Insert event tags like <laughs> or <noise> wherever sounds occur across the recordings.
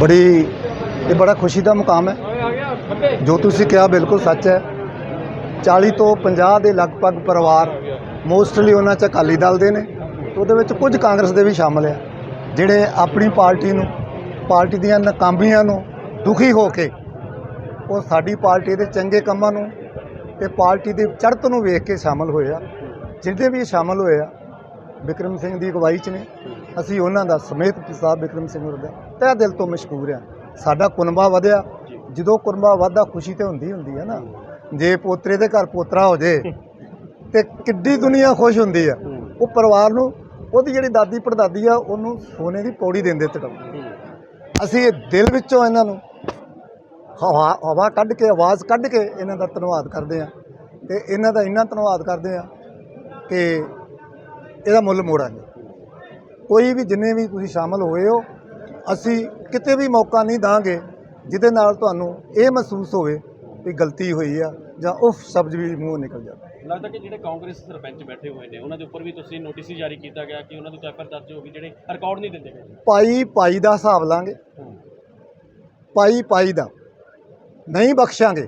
ਬੜੀ, ਇਹ ਬੜਾ ਖੁਸ਼ੀ ਦਾ ਮੁਕਾਮ ਹੈ। ਜੋ ਤੁਸੀਂ ਕਿਹਾ ਬਿਲਕੁਲ ਸੱਚ ਹੈ। 40 ਤੋਂ 50 ਦੇ ਲਗਭਗ ਪਰਿਵਾਰ ਮੋਸਟਲੀ ਉਹਨਾਂ ਚ ਅਕਾਲੀ ਦਲ ਦੇ ਨੇ। ਉਹਦੇ ਵਿੱਚ ਕੁਝ ਕਾਂਗਰਸ ਦੇ ਵੀ ਸ਼ਾਮਲ ਆ। ਜਿਹੜੇ ਆਪਣੀ ਪਾਰਟੀ ਨੂੰ, ਪਾਰਟੀ ਦੀਆਂ ਨਾਕਾਮੀਆਂ ਨੂੰ ਦੁਖੀ ਹੋ ਕੇ, ਉਹ ਸਾਡੀ ਪਾਰਟੀ ਦੇ ਚੰਗੇ ਕੰਮਾਂ ਨੂੰ ਤੇ ਪਾਰਟੀ ਦੀ ਚੜ੍ਹਤ ਨੂੰ ਵੇਖ ਕੇ ਸ਼ਾਮਲ ਹੋਏ ਆ। ਜਿਹਦੇ ਵੀ ਸ਼ਾਮਲ ਹੋਏ ਆ, ਵਿਕਰਮ ਸਿੰਘ ਦੀ ਅਗਵਾਈ 'ਚ ਨੇ। ਅਸੀਂ ਉਹਨਾਂ ਦਾ ਸਮੇਤ ਸਾਹਿਬ ਵਿਕਰਮ ਸਿੰਘ ਹੋਰ ਦਾ ਤਹਿ ਦਿਲ ਤੋਂ ਮਸ਼ਕੂਰ ਆ। ਸਾਡਾ ਕੁਨਬਾ ਵਧਿਆ। ਜਦੋਂ ਕੁਨਬਾ ਵਧਦਾ ਖੁਸ਼ੀ ਤੇ ਹੁੰਦੀ ਹੁੰਦੀ ਹੈ ਨਾ। ਜੇ ਪੋਤਰੇ ਦੇ ਘਰ ਪੋਤਰਾ ਹੋ ਜੇ <laughs> ਤੇ ਕਿੱਡੀ ਦੁਨੀਆ ਖੁਸ਼ ਹੁੰਦੀ ਆ। ਉਹ ਪਰਿਵਾਰ ਨੂੰ ਉਹਦੀ ਜਿਹੜੀ ਦਾਦੀ ਪੜਦਾਦੀ ਆ ਉਹਨੂੰ ਸੋਨੇ ਦੀ ਪੌੜੀ ਦਿੰਦੇ ਤੜਾਉ ਅਸੀਂ ਇਹ ਦਿਲ ਵਿੱਚੋਂ ਇਹਨਾਂ ਨੂੰ ਹਵਾ ਹਵਾ ਕੱਢ ਕੇ ਆਵਾਜ਼ ਕੱਢ ਕੇ ਇਹਨਾਂ ਦਾ ਧੰਨਵਾਦ ਕਰਦੇ ਆ। ਤੇ ਇਹਨਾਂ ਦਾ ਇੰਨਾ ਧੰਨਵਾਦ ਕਰਦੇ ਆ ਕਿ ਇਹਦਾ ਮੁੱਲ ਮੋੜਾਂਗੇ। ਕੋਈ ਵੀ ਜਿੰਨੇ ਵੀ ਤੁਸੀਂ ਸ਼ਾਮਲ ਹੋਏ ਹੋ ਅਸੀਂ ਕਿਤੇ ਵੀ ਮੌਕਾ ਨਹੀਂ ਦਾਂਗੇ ਜਿਹਦੇ ਨਾਲ ਤੁਹਾਨੂੰ ਇਹ ਮਹਿਸੂਸ ਹੋਵੇ ਕਿ ਗਲਤੀ ਹੋਈ ਆ ਜਾਂ ਉਫ ਸ਼ਬਦ ਵੀ ਮੂੰਹ ਨਿਕਲ ਜਾਵੇ। ਲੱਗਦਾ ਕਿ ਜਿਹੜੇ ਕਾਂਗਰਸ ਸਰਪੰਚ ਬੈਠੇ ਹੋਏ ਨੇ ਉਹਨਾਂ ਦੇ ਉੱਪਰ ਵੀ ਤੁਸੀਂ ਨੋਟਿਸ ਜਾਰੀ ਕੀਤਾ ਗਿਆ ਕਿ ਉਹਨਾਂ ਦੇ ਐਫਆਰ ਦਰਜ ਹੋ ਗਈ ਜਿਹੜੇ ਰਿਕਾਰਡ ਨਹੀਂ ਦਿੰਦੇ ਪਏ ਪਾਈ ਪਾਈ ਦਾ ਹਿਸਾਬ ਲਾਂਗੇ। ਪਾਈ ਪਾਈ ਦਾ। ਨਹੀਂ ਬਖਸ਼ਾਂਗੇ।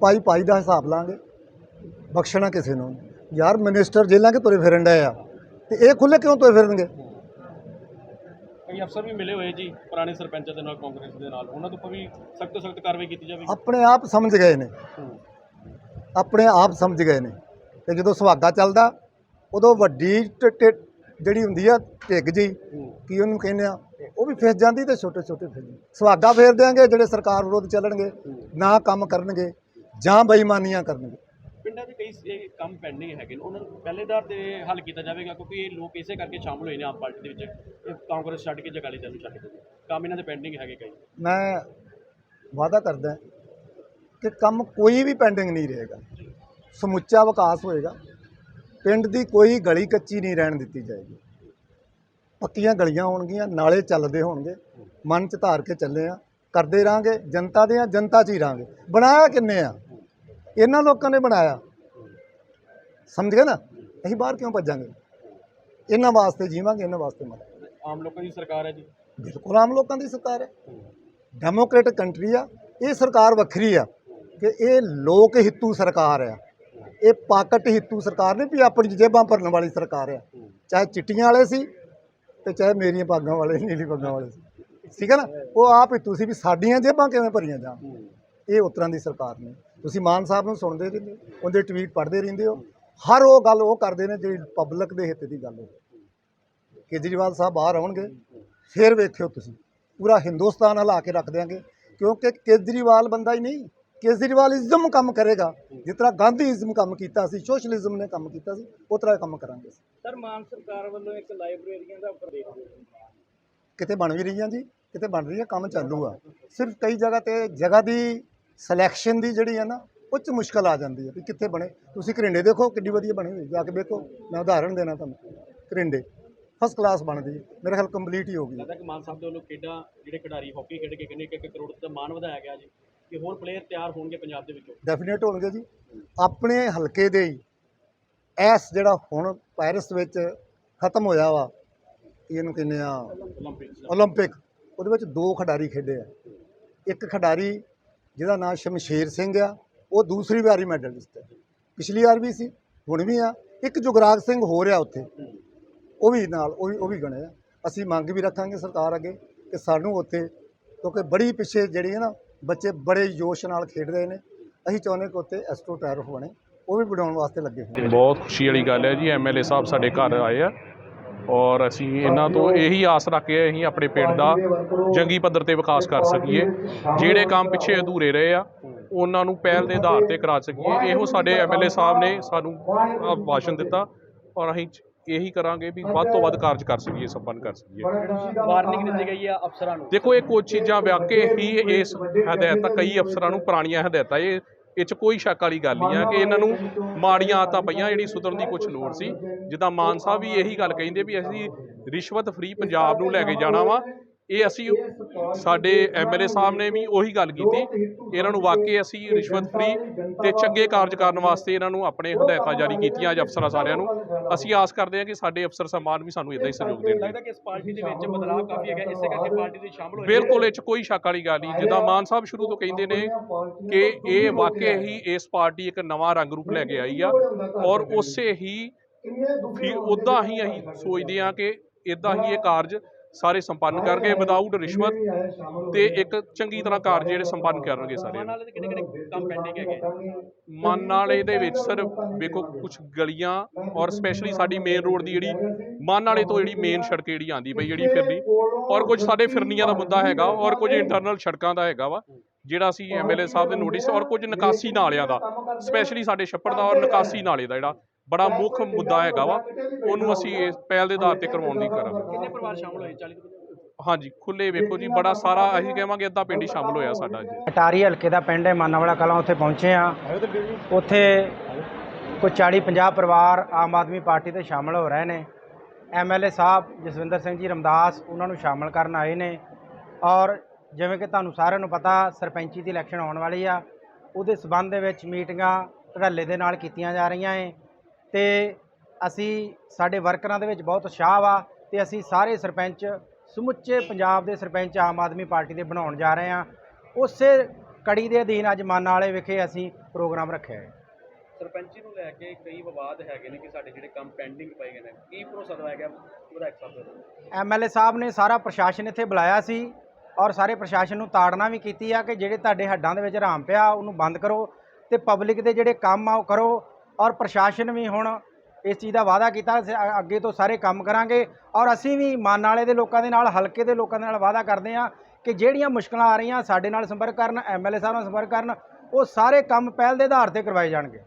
ਪਾਈ ਪਾਈ ਦਾ ਹਿਸਾਬ ਲਾਂਗੇ। ਬਖਸ਼ਣਾ ਕਿਸੇ ਨੂੰ। ਯਾਰ ਮਿਨਿਸਟਰ ਜੇਲਾਂ ਕੇ ਤੁਰੇ ਫਿਰਨ ਡਏ ਆ। ਤੇ ਇਹ ਖੁੱਲੇ ਕਿਉਂ ਤੁਰੇ ਫਿਰਨਗੇ? ਕਈ ਅਫਸਰ ਵੀ ਮਿਲੇ ਹੋਏ ਜੀ ਪੁਰਾਣੇ ਸਰਪੰਚਾਂ ਦੇ ਨਾਲ ਕਾਂਗਰਸ ਦੇ ਨਾਲ। ਉਹਨਾਂ ਉੱਪਰ ਵੀ ਸਖਤ ਤੋਂ ਸਖਤ ਕਾਰਵਾਈ ਕੀਤੀ ਜਾਵੇਗੀ। ਆਪਣੇ ਆਪ ਸਮਝ ਗਏ ਨੇ। ਆਪਣੇ ਆਪ ਸਮਝ ਗਏ ਨੇ। ਤੇ ਜਦੋਂ ਸੁਹਾਗਾ ਚੱਲਦਾ ਉਦੋਂ ਵੱਡੀ ਜਿਹੜੀ ਹੁੰਦੀ ਆ ਢਿੱਗ ਜੀ ਕੀ ਉਹਨੂੰ ਕਹਿੰਦੇ ਆ ਉਹ ਵੀ ਫਿਸ ਜਾਂਦੀ ਤੇ ਛੋਟੇ ਛੋਟੇ ਫਿਰ ਸੁਹਾਗਾ ਫੇਰ ਦਿਆਂਗੇ ਜਿਹੜੇ ਸਰਕਾਰ ਵਿਰੋਧ ਚੱਲਣਗੇ ਨਾ ਕੰਮ ਕਰਨਗੇ ਜਾਂ ਬੇਈਮਾਨੀਆਂ ਕਰਨਗੇ। ਪਿੰਡਾਂ 'ਚ ਕਈ ਇਹ ਕੰਮ ਪੈਂਡਿੰਗ ਹੈਗੇ ਨੇ। ਉਹਨਾਂ ਨੂੰ ਪਹਿਲੇ ਤੇ ਹੱਲ ਕੀਤਾ ਜਾਵੇਗਾ ਕਿਉਂਕਿ ਇਹ ਲੋਕ ਇਸੇ ਕਰਕੇ ਸ਼ਾਮਲ ਹੋਏ ਨੇ ਆਮ ਪਾਰਟੀ ਦੇ ਵਿੱਚ। ਇਹ ਕਾਂਗਰਸ ਛੱਡ ਕੇ ਜਗਾਲੀ ਦਲ ਨੂੰ ਛੱਡ ਕੇ। ਕੰਮ ਇਹਨਾਂ ਦੇ ਪੈਂਡਿੰਗ ਹੈਗੇ ਕਈ। ਮੈਂ ਵਾਅਦਾ ਕਰਦਾ ਕਿ ਕੰਮ ਕੋਈ ਵੀ ਪੈਂਡਿੰਗ ਨਹੀਂ ਰਹੇਗਾ। ਸਮੁੱਚਾ ਵਿਕਾਸ ਹੋਏਗਾ। ਪਿੰਡ ਦੀ ਕੋਈ ਗਲੀ ਕੱਚੀ ਨਹੀਂ ਰਹਿਣ ਦਿੱਤੀ ਜਾਏਗੀ। ਪੱਕੀਆਂ ਗਲੀਆਂ ਹੋਣਗੀਆਂ, ਨਾਲੇ ਚੱਲਦੇ ਹੋਣਗੇ। ਮਨ ਚ ਧਾਰ ਕੇ ਚੱਲੇ ਆ। ਕਰਦੇ ਰਾਂਗੇ, ਜਨਤਾ ਦੇ ਆ, ਜਨਤਾ 'ਚ ਹੀ ਰਾਂਗੇ। ਬਣਾਇਆ ਕਿੰਨੇ ਆ? ਇਹਨਾਂ ਲੋਕਾਂ ਨੇ ਬਣਾਇਆ। ਸਮਝ ਗਏ ਨਾ? ਅਸੀਂ ਬਾਹਰ ਕਿਉਂ ਭੱਜਾਂਗੇ? ਇਹਨਾਂ ਵਾਸਤੇ ਜੀਵਾਂਗੇ ਇਹਨਾਂ ਵਾਸਤੇ ਮਰਾਂਗੇ। ਆਮ ਲੋਕਾਂ ਦੀ ਸਰਕਾਰ ਹੈ ਜੀ। ਬਿਲਕੁਲ ਆਮ ਲੋਕਾਂ ਦੀ ਸਰਕਾਰ ਹੈ। ਡੈਮੋਕ੍ਰੇਟਿਕ ਕੰਟਰੀ ਆ। ਇਹ ਸਰਕਾਰ ਵੱਖਰੀ ਆ ਕਿ ਇਹ ਲੋਕ ਹਿੱਤੂ ਸਰਕਾਰ ਆ। ਇਹ ਪਾਕਟ ਹਿੱਤੂ ਸਰਕਾਰ ਨਹੀਂ ਵੀ ਆਪਣੀ ਜੇਬਾਂ ਭਰਨ ਵਾਲੀ ਸਰਕਾਰ ਆ। ਚਾਹੇ ਚਿੱਟੀਆਂ ਵਾਲੇ ਸੀ ਤੇ ਚਾਹੇ ਮੇਰੀਆਂ ਪਾਗਾਂ ਵਾਲੇ ਨੀਲੀ ਪਾਗਾਂ ਵਾਲੇ ਸੀ। ਠੀਕ ਹੈ ਨਾ? ਉਹ ਆਪ ਹਿੱਤੂ ਸੀ ਵੀ ਸਾਡੀਆਂ ਜੇਬਾਂ ਕਿਵੇਂ ਭਰੀਆਂ ਜਾਣ? ਇਹ ਉਤਰਾਂ ਦੀ ਸਰਕਾਰ ਨੇ ਤੁਸੀਂ ਮਾਨ ਸਾਹਿਬ ਨੂੰ ਸੁਣਦੇ ਰਹਿੰਦੇ ਹੋ ਉਹਦੇ ਟਵੀਟ ਪੜ੍ਹਦੇ ਰਹਿੰਦੇ ਹੋ। ਹਰ ਉਹ ਗੱਲ ਉਹ ਕਰਦੇ ਨੇ ਜਿਹੜੀ ਪਬਲਿਕ ਦੇ ਹਿੱਤ ਦੀ ਗੱਲ ਹੋਵੇ ਕੇਜਰੀਵਾਲ ਸਾਹਿਬ ਬਾਹਰ ਆਉਣਗੇ ਫਿਰ ਵੇਖਿਓ ਤੁਸੀਂ। ਪੂਰਾ ਹਿੰਦੁਸਤਾਨ ਹਿਲਾ ਕੇ ਰੱਖ ਦਿਆਂਗੇ ਕਿਉਂਕਿ ਕੇਜਰੀਵਾਲ ਬੰਦਾ ਹੀ ਨਹੀਂ ਕੇਜਰੀਵਾਲਿਜ਼ਮ ਕੰਮ ਕਰੇਗਾ। ਜਿਸ ਤਰ੍ਹਾਂ ਗਾਂਧੀਇਜ਼ਮ ਕੰਮ ਕੀਤਾ ਸੀ ਸੋਸ਼ਲਿਜ਼ਮ ਨੇ ਕੰਮ ਕੀਤਾ ਸੀ ਉਸ ਤਰ੍ਹਾਂ ਕੰਮ ਕਰਾਂਗੇ ਸਰ ਮਾਨ ਸਰਕਾਰ ਵੱਲੋਂ ਇੱਕ ਲਾਇਬ੍ਰੇਰੀਆਂ ਦਾ ਉਪਦੇਸ਼ ਕਿਤੇ ਬਣ ਵੀ ਰਹੀਆਂ ਜੀ ਕਿਤੇ ਬਣ ਰਹੀ ਹੈ ਕੰਮ ਚਾਲੂ ਆ ਸਿਰਫ ਕਈ ਜਗ੍ਹਾ ਤੇ ਜਗ੍ਹਾ ਦੀ ਸਿਲੈਕਸ਼ਨ ਦੀ ਜਿਹੜੀ ਹੈ ਨਾ ਉਹ 'ਚ ਮੁਸ਼ਕਲ ਆ ਜਾਂਦੀ ਹੈ ਵੀ ਕਿੱਥੇ ਬਣੇ। ਤੁਸੀਂ ਘਰਿੰਡੇ ਦੇਖੋ ਕਿੰਨੀ ਵਧੀਆ ਬਣੀ ਹੋਈ ਜਾ ਕੇ ਦੇਖੋ ਮੈਂ ਉਦਾਹਰਣ ਦੇਣਾ ਤੁਹਾਨੂੰ। ਘਰਿੰਡੇ ਫਸਟ ਕਲਾਸ ਬਣਦੀ ਹੈ। ਮੇਰੇ ਖਿਆਲ ਕੰਪਲੀਟ ਹੀ ਹੋ ਗਈ। ਲੱਗਦਾ ਕਿ ਮਾਨ ਸਾਹਿਬ ਦੇ ਵੱਲੋਂ ਖੇਡਾਂ ਜਿਹੜੇ ਖਿਡਾਰੀ ਹਾਕੀ ਖੇਡ ਕੇ ਕਿੰਨੇ ਕਿ ਕਰੋੜ ਦਾ ਮਾਨ ਵਧਾਇਆ ਗਿਆ ਜੀ। ਕਿ ਹੋਰ ਪਲੇਅਰ ਤਿਆਰ ਹੋਣਗੇ ਪੰਜਾਬ ਦੇ ਵਿੱਚ। ਡੈਫੀਨੇਟ ਹੋਣਗੇ ਜੀ। ਆਪਣੇ ਹਲਕੇ ਦੇ ਹੀ ਐਸ ਜਿਹੜਾ ਹੁਣ ਪੈਰਿਸ ਵਿੱਚ ਖਤਮ ਹੋਇਆ ਵਾ ਇਹਨੂੰ ਕਹਿੰਦੇ ਆ? 올림픽 ਉਹਦੇ ਵਿੱਚ ਦੋ ਖਿਡਾਰੀ ਖੇਡੇ ਆ। ਇੱਕ ਖਿਡਾਰੀ ਜਿਹਦਾ ਨਾਮ ਸ਼ਮਸ਼ੇਰ ਸਿੰਘ ਆ, ਉਹ ਦੂਸਰੀ ਵਾਰੀ ਮੈਡਲਿਸਟ ਹੈ ਪਿਛਲੀ ਵਾਰ ਵੀ ਸੀ, ਹੁਣ ਵੀ ਆ। ਇੱਕ ਜੁਗਰਾਜ ਸਿੰਘ ਹੋ ਰਿਹਾ ਉੱਥੇ। ਉਹ ਵੀ ਨਾਲ, ਉਹ ਵੀ ਉਹ ਵੀ ਗਣੇ ਆ। ਅਸੀਂ ਮੰਗ ਵੀ ਰੱਖਾਂਗੇ ਸਰਕਾਰ ਅੱਗੇ ਕਿ ਸਾਨੂੰ ਉੱਥੇ, ਕਿਉਂਕਿ ਬੜੀ ਪਿੱਛੇ ਜਿਹੜੀ ਹੈ ਨਾ, ਬੱਚੇ ਬੜੇ ਜੋਸ਼ ਨਾਲ ਖੇਡ ਰਹੇ ਨੇ। ਅਸੀਂ ਚਾਹੁੰਦੇ ਕਿ ਉੱਥੇ ਐਸਟ੍ਰੋ ਟੈਰਫ ਬਣੇ ਉਹ ਵੀ ਬਣਾਉਣ ਵਾਸਤੇ ਲੱਗੇ ਬਹੁਤ ਖੁਸ਼ੀ ਵਾਲੀ ਗੱਲ ਹੈ ਜੀ ਐਮਐਲਏ ਸਾਹਿਬ ਸਾਡੇ ਘਰ ਆਏ ਆ। ਔਰ ਅਸੀਂ ਇਹਨਾਂ ਤੋਂ ਇਹੀ ਆਸ ਰੱਖ ਕੇ ਅਸੀਂ ਆਪਣੇ ਪਿੰਡ ਦਾ ਜੰਗੀ ਪੱਧਰ ਤੇ ਵਿਕਾਸ ਕਰ ਸਕੀਏ। ਜਿਹੜੇ ਕੰਮ ਪਿੱਛੇ ਅਧੂਰੇ ਰਹੇ ਆ ਉਹਨਾਂ ਨੂੰ ਪਹਿਲ ਦੇ ਆਧਾਰ ਤੇ ਕਰਾ ਸਕੀਏ। ਇਹੋ ਸਾਡੇ ਐਮਐਲਏ ਸਾਹਿਬ ਨੇ ਸਾਨੂੰ ਆਹ ਭਾਸ਼ਣ ਦਿੱਤਾ ਔਰ ਅਸੀਂ ਇਹੀ ਕਰਾਂਗੇ ਵੀ ਵੱਧ ਤੋਂ ਵੱਧ ਕਾਰਜ ਕਰ ਸਕੀਏ ਸੰਪੰਨ ਕਰ ਸਕੀਏ। ਵਾਰਨਿੰਗ ਦਿੱਤੀ ਗਈ ਆ ਅਫਸਰਾਂ ਨੂੰ। ਦੇਖੋ ਇਹ ਕੁਝ ਚੀਜ਼ਾਂ ਵਾਕਈ ਹੀ ਇਸ ਹਦਾਇਤਾਂ ਕਈ ਅਫਸਰਾਂ ਨੂੰ ਪੁਰਾਣੀਆਂ ਹਦਾਇਤਾਂ ਇਹ ਇਹ 'ਚ ਕੋਈ ਸ਼ੱਕ ਵਾਲੀ ਗੱਲ ਨਹੀਂ ਆ ਕਿ ਇਹਨਾਂ ਨੂੰ ਮਾੜੀਆਂ ਆਦਤਾਂ ਪਈਆਂ, ਜਿਹੜੀ ਸੁਧਰਨ ਦੀ ਕੁਝ ਲੋੜ ਸੀ। ਜਿੱਦਾਂ ਮਾਨ ਸਾਹਿਬ ਵੀ ਇਹੀ ਗੱਲ ਕਹਿੰਦੇ ਵੀ ਅਸੀਂ ਰਿਸ਼ਵਤ ਫਰੀ ਪੰਜਾਬ ਨੂੰ ਲੈ ਕੇ ਜਾਣਾ ਵਾ। ਇਹ ਅਸੀਂ ਸਾਡੇ ਐਮਐਲਏ ਸਾਹਿਬ ਨੇ ਵੀ ਉਹੀ ਗੱਲ ਕੀਤੀ। ਇਹਨਾਂ ਨੂੰ ਵਾਕਈ ਅਸੀਂ ਰਿਸ਼ਵਤ ਫਰੀ ਤੇ ਚੰਗੇ ਕਾਰਜ ਕਰਨ ਵਾਸਤੇ ਇਹਨਾਂ ਨੂੰ ਆਪਣੇ ਹਦਾਇਤਾਂ ਜਾਰੀ ਕੀਤੀਆਂ ਅੱਜ ਅਫਸਰਾਂ ਸਾਰਿਆਂ ਨੂੰ। ਅਸੀਂ ਆਸ ਕਰਦੇ ਹਾਂ ਕਿ ਸਾਡੇ ਅਫਸਰ ਸਨਮਾਨ ਵੀ ਸਾਨੂੰ ਇਦਾਂ ਹੀ ਸਹਿਯੋਗ ਦੇਣਗੇ। ਲੱਗਦਾ ਕਿ ਇਸ ਪਾਰਟੀ ਦੇ ਵਿੱਚ ਬਦਲਾਅ ਕਾਫੀ ਹੈਗਾ ਇਸੇ ਕਰਕੇ ਪਾਰਟੀ ਦੇ ਸ਼ਾਮਲ ਹੋਏ। ਬਿਲਕੁਲ ਇਹ 'ਚ ਕੋਈ ਸ਼ੱਕ ਵਾਲੀ ਗੱਲ ਨਹੀਂ। ਜਿੱਦਾਂ ਮਾਨ ਸਾਹਿਬ ਸ਼ੁਰੂ ਤੋਂ ਕਹਿੰਦੇ ਨੇ ਕਿ ਇਹ ਵਾਕਈ ਹੀ ਇਸ ਪਾਰਟੀ ਇੱਕ ਨਵਾਂ ਰੰਗ ਰੂਪ ਲੈ ਕੇ ਆਈ ਆ ਔਰ ਉਸੇ ਹੀ ਫਿਰ ਉਦਾਂ ਹੀ ਅਸੀਂ ਸੋਚਦੇ ਹਾਂ ਕਿ ਇਦਾਂ ਹੀ ਇਹ ਕਾਰਜ ਸਾਰੇ ਸੰਪੰਨ ਕਰਕੇ ਵਿਦਆਊਟ ਰਿਸ਼ਵਤ ਤੇ ਇੱਕ ਚੰਗੀ ਤਰ੍ਹਾਂ ਕਾਰਜ ਜਿਹੜੇ ਸੰਪੰਨ ਕਰਨਗੇ ਸਾਰੇ। ਮਾਨ ਵਾਲੇ ਦੇ ਕਿਹੜੇ ਕਿਹੜੇ ਕੰਮ ਪੈਂਡਿੰਗ ਹੈਗੇ। ਮਨ ਵਾਲੇ ਦੇ ਵਿੱਚ ਸਰ ਵੇਖੋ ਕੁਝ ਗਲੀਆਂ ਔਰ ਸਪੈਸ਼ਲੀ ਸਾਡੀ ਮੇਨ ਰੋਡ ਦੀ ਜਿਹੜੀ ਮਨ ਵਾਲੇ ਤੋਂ ਜਿਹੜੀ ਮੇਨ ਸੜਕ ਜਿਹੜੀ ਆਂਦੀ ਪਈ ਜਿਹੜੀ ਫਿਰਨੀ ਔਰ ਕੁਝ ਸਾਡੇ ਫਿਰਨੀਆਂ ਦਾ ਮੁੱਦਾ ਹੈਗਾ ਔਰ ਕੁਝ ਇੰਟਰਨਲ ਸੜਕਾਂ ਦਾ ਹੈਗਾ ਵਾ ਜਿਹੜਾ ਅਸੀਂ ਐਮਐਲਏ ਸਾਹਿਬ ਦੇ ਨੋਟਿਸ ਔਰ ਕੁਝ ਨਿਕਾਸੀ ਨਾਲਿਆਂ ਦਾ ਸਪੈਸ਼ਲੀ ਸਾਡੇ ਛੱਪੜ ਦਾ ਔਰ ਨਿਕਾਸੀ ਨਾਲੇ ਦਾ ਜਿਹੜਾ ਬੜਾ ਮੁੱਖ ਮੁੱਦਾ ਹੈਗਾ ਵਾ। ਉਹਨੂੰ ਅਸੀਂ ਇਸ ਪਹਿਲ ਦੇ ਆਧਾਰ ਤੇ ਕਰਵਾਉਣ ਦੀ ਕਰਾਂਗੇ। ਕਿੰਨੇ ਪਰਿਵਾਰ ਸ਼ਾਮਲ ਹੋਏ? 40 ਤੋਂ ਹਾਂਜੀ ਖੁੱਲੇ ਵੇਖੋ ਜੀ ਬੜਾ ਸਾਰਾ ਅਸੀਂ ਕਹਾਂਗੇ ਅੱਧਾ ਪਿੰਡ ਹੀ ਸ਼ਾਮਲ ਹੋਇਆ ਸਾਡਾ ਜੀ ਅਟਾਰੀ ਹਲਕੇ ਦਾ ਪਿੰਡ ਹੈ ਮਾਨਾਵਾਲਾ ਕਲਾਂ ਉੱਥੇ ਪਹੁੰਚੇ ਆ ਉੱਥੇ ਕੋਈ 40 50 ਪਰਿਵਾਰ ਆਮ ਆਦਮੀ ਪਾਰਟੀ ਦੇ ਸ਼ਾਮਲ ਹੋ ਰਹੇ ਨੇ। ਐਮਐਲਏ ਸਾਹਿਬ ਜਸਵਿੰਦਰ ਸਿੰਘ ਜੀ ਰਮਦਾਸ ਉਹਨਾਂ ਨੂੰ ਸ਼ਾਮਲ ਕਰਨ ਆਏ ਨੇ। ਔਰ ਜਿਵੇਂ ਕਿ ਤੁਹਾਨੂੰ ਸਾਰਿਆਂ ਨੂੰ ਪਤਾ ਸਰਪੰਚੀ ਦੀ ਇਲੈਕਸ਼ਨ ਆਉਣ ਵਾਲੀ ਆ। ਉਹਦੇ ਸਬੰਧ ਦੇ ਵਿੱਚ ਮੀਟਿੰਗਾਂ ਧੜੱਲੇ ਦੇ ਨਾਲ ਕੀਤੀਆਂ ਜਾ ਰਹੀਆਂ ਏ ਤੇ ਅਸੀਂ ਸਾਡੇ ਵਰਕਰਾਂ ਦੇ ਵਿੱਚ ਬਹੁਤ ਉਤਸ਼ਾਹ ਵਾ ਤੇ ਅਸੀਂ ਸਾਰੇ ਸਰਪੰਚ ਸਮੁੱਚੇ ਪੰਜਾਬ ਦੇ ਸਰਪੰਚ ਆਮ ਆਦਮੀ ਪਾਰਟੀ ਦੇ ਬਣਾਉਣ ਜਾ ਰਹੇ ਹਾਂ। ਉਸੇ ਕੜੀ ਦੇ ਅਧੀਨ ਅੱਜ ਮਾਨਾ ਵਾਲੇ ਵਿਖੇ ਅਸੀਂ ਪ੍ਰੋਗਰਾਮ ਰੱਖਿਆ ਹੈ। ਸਰਪੰਚੀ ਨੂੰ ਲੈ ਕੇ ਕਈ ਵਿਵਾਦ ਹੈਗੇ ਨੇ ਕਿ ਸਾਡੇ ਜਿਹੜੇ ਕੰਮ ਪੈਂਡਿੰਗ ਪਏ ਗਏ ਨੇ। ਕੀ ਭਰੋਸਾ ਦਵਾਇਆ ਗਿਆ? ਵਿਧਾਇਕ ਸਾਹਿਬ ਦਾ ਐਮਐਲਏ ਸਾਹਿਬ ਨੇ ਸਾਰਾ ਪ੍ਰਸ਼ਾਸਨ ਇੱਥੇ ਬੁਲਾਇਆ ਸੀ ਔਰ ਸਾਰੇ ਪ੍ਰਸ਼ਾਸਨ ਨੂੰ ਤਾੜਨਾ ਵੀ ਕੀਤੀ ਆ ਕਿ ਜਿਹੜੇ ਤੁਹਾਡੇ ਹੱਡਾਂ ਦੇ ਵਿੱਚ ਹਰਾਮ ਪਿਆ ਉਹਨੂੰ ਬੰਦ ਕਰੋ ਤੇ ਪਬਲਿਕ ਦੇ ਜਿਹੜੇ ਕੰਮ ਆ ਉਹ ਕਰੋ। ਔਰ ਪ੍ਰਸ਼ਾਸਨ ਵੀ ਹੁਣ ਇਸ ਚੀਜ਼ ਦਾ ਵਾਅਦਾ ਕੀਤਾ ਅਸੀਂ ਅ- ਅੱਗੇ ਤੋਂ ਸਾਰੇ ਕੰਮ ਕਰਾਂਗੇ। ਔਰ ਅਸੀਂ ਵੀ ਮਾਨ ਵਾਲੇ ਦੇ ਲੋਕਾਂ ਦੇ ਨਾਲ ਹਲਕੇ ਦੇ ਲੋਕਾਂ ਦੇ ਨਾਲ ਵਾਅਦਾ ਕਰਦੇ ਹਾਂ ਕਿ ਜਿਹੜੀਆਂ ਮੁਸ਼ਕਲਾਂ ਆ ਰਹੀਆਂ ਸਾਡੇ ਨਾਲ ਸੰਪਰਕ ਕਰਨ ਐਮਐਲਏ ਸਾਹਿਬ ਨਾਲ ਸੰਪਰਕ ਕਰਨ ਉਹ ਸਾਰੇ ਕੰਮ ਪਹਿਲ ਦੇ ਆਧਾਰ ਤੇ ਕਰਵਾਏ ਜਾਣਗੇ।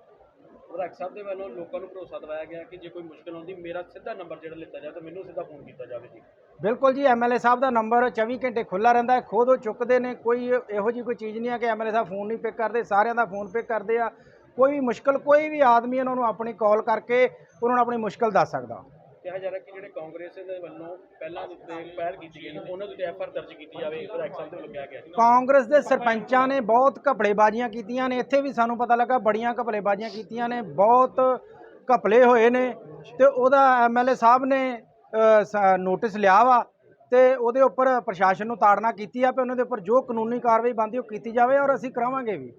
ਵਿਧਾਇਕ ਸਾਹਿਬ ਦੇ ਵੱਲੋਂ ਲੋਕਾਂ ਨੂੰ ਭਰੋਸਾ ਦਵਾਇਆ ਗਿਆ ਕਿ ਜੇ ਕੋਈ ਮੁਸ਼ਕਲ ਆਉਂਦੀ ਮੇਰਾ ਸਿੱਧਾ ਨੰਬਰ ਜਿਹੜਾ ਲਿੱਤਾ ਜਾਵੇ ਤਾਂ ਮੈਨੂੰ ਸਿੱਧਾ ਫੋਨ ਕੀਤਾ ਜਾਵੇ ਜੀ। ਬਿਲਕੁਲ ਜੀ ਐਮਐਲਏ ਸਾਹਿਬ ਦਾ ਨੰਬਰ 24 ਘੰਟੇ ਖੁੱਲਾ ਰਹਿੰਦਾ ਹੈ ਖੁਦ ਉਹ ਚੁੱਕਦੇ ਨੇ ਕੋਈ ਇਹੋ ਜੀ ਕੋਈ ਚੀਜ਼ ਨਹੀਂ ਹੈ ਕਿ ਐਮਐਲਏ ਸਾਹਿਬ ਫੋਨ ਨਹੀਂ ਪਿਕ ਕਰਦੇ ਸਾਰਿਆਂ ਦਾ ਫੋਨ ਪਿਕ ਕਰਦੇ ਆ। ਕੋਈ ਵੀ ਮੁਸ਼ਕਲ ਕੋਈ ਵੀ ਆਦਮੀ ਉਹਨਾਂ ਨੂੰ ਆਪਣੀ ਕਾਲ ਕਰਕੇ ਉਹਨਾਂ ਨੂੰ ਆਪਣੀ ਮੁਸ਼ਕਲ ਦੱਸ ਸਕਦਾ। ਕਿਹਾ ਜਾ ਰਿਹਾ ਕਿ ਜਿਹੜੇ ਕਾਂਗਰਸ ਦੇ ਵੱਲੋਂ ਪਹਿਲਾਂ ਦੇ ਉੱਤੇ ਪਹਿਲ ਕੀਤੀ ਗਈ ਉਹਨਾਂ ਦੇ ਉੱਤੇ ਐਫਆਰ ਦਰਜ ਕੀਤੀ ਜਾਵੇ ਸਾਹਿਬ ਦੇ ਵੱਲੋਂ ਕਿਹਾ ਗਿਆ ਕਾਂਗਰਸ ਦੇ ਸਰਪੰਚਾਂ ਨੇ ਬਹੁਤ ਘਪਲੇਬਾਜ਼ੀਆਂ ਕੀਤੀਆਂ ਨੇ ਇੱਥੇ ਵੀ ਸਾਨੂੰ ਪਤਾ ਲੱਗਾ ਬੜੀਆਂ ਘਪਲੇਬਾਜ਼ੀਆਂ ਕੀਤੀਆਂ ਨੇ ਬਹੁਤ ਘਪਲੇ ਹੋਏ ਨੇ ਤੇ ਉਹਦਾ ਐਮਐਲਏ ਸਾਹਿਬ ਨੇ ਨੋਟਿਸ ਲਿਆ ਵਾ ਤੇ ਉਹਦੇ ਉੱਪਰ ਪ੍ਰਸ਼ਾਸਨ ਨੂੰ ਤਾੜਨਾ ਕੀਤੀ ਆ ਕਿ ਉਹਨਾਂ ਦੇ ਉੱਪਰ ਜੋ ਕਾਨੂੰਨੀ ਕਾਰਵਾਈ ਬਣਦੀ ਉਹ ਕੀਤੀ ਜਾਵੇ ਔਰ ਅਸੀਂ ਕਰਾਵਾਂਗੇ ਵੀ।